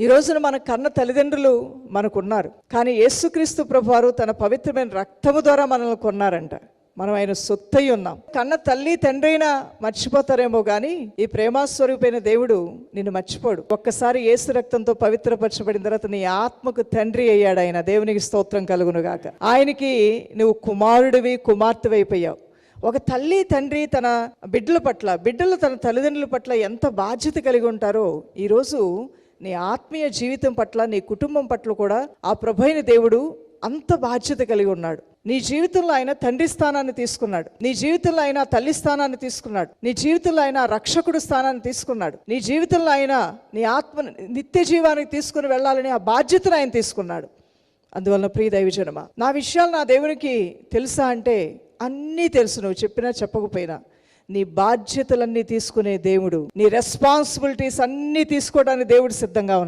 ఈ రోజున మన కన్న తల్లిదండ్రులు మనకున్నారు. కానీ యేసుక్రీస్తు ప్రభువారు తన పవిత్రమైన రక్తము ద్వారా మనల్ని కొన్నారంట. మనం ఆయన సొత్తయి ఉన్నాం. కన్న తల్లి తండ్రి అయినా మర్చిపోతారేమో కానీ ఈ ప్రేమాస్వరూపైన దేవుడు నిన్ను మర్చిపోడు. ఒక్కసారి యేసు రక్తంతో పవిత్రపరచబడిన తర్వాత నీ ఆత్మకు తండ్రి అయ్యాడు ఆయన. దేవునికి స్తోత్రం కలుగును గాక ఆయనకి నువ్వు కుమారుడివి కుమార్తెవి అయిపోయావు. ఒక తల్లి తండ్రి తన బిడ్డల పట్ల బిడ్డలు తన తల్లిదండ్రుల పట్ల ఎంత బాధ్యత కలిగి ఉంటారో ఈరోజు నీ ఆత్మీయ జీవితం పట్ల నీ కుటుంబం పట్ల కూడా ఆ ప్రభైన దేవుడు అంత బాధ్యత కలిగి ఉన్నాడు. నీ జీవితంలో ఆయన తండ్రి స్థానాన్ని తీసుకున్నాడు. నీ జీవితంలో ఆయన తల్లి స్థానాన్ని తీసుకున్నాడు. నీ జీవితంలో ఆయన రక్షకుడు స్థానాన్ని తీసుకున్నాడు. నీ జీవితంలో ఆయన నీ ఆత్మ నిత్య జీవానికి తీసుకుని వెళ్ళాలని ఆ బాధ్యతను ఆయన తీసుకున్నాడు. అందువలన ప్రియ దైవజనమా నా విషయాలు నా దేవునికి తెలుసా అంటే అన్నీ తెలుసు. నువ్వు చెప్పినా చెప్పకపోయినా. నీ బాధ్యతలన్నీ తీసుకునే దేవుడు. నీ రెస్పాన్సిబిలిటీస్ అన్నీ తీసుకోవడానికి దేవుడు సిద్ధంగా ఉన్నాడు.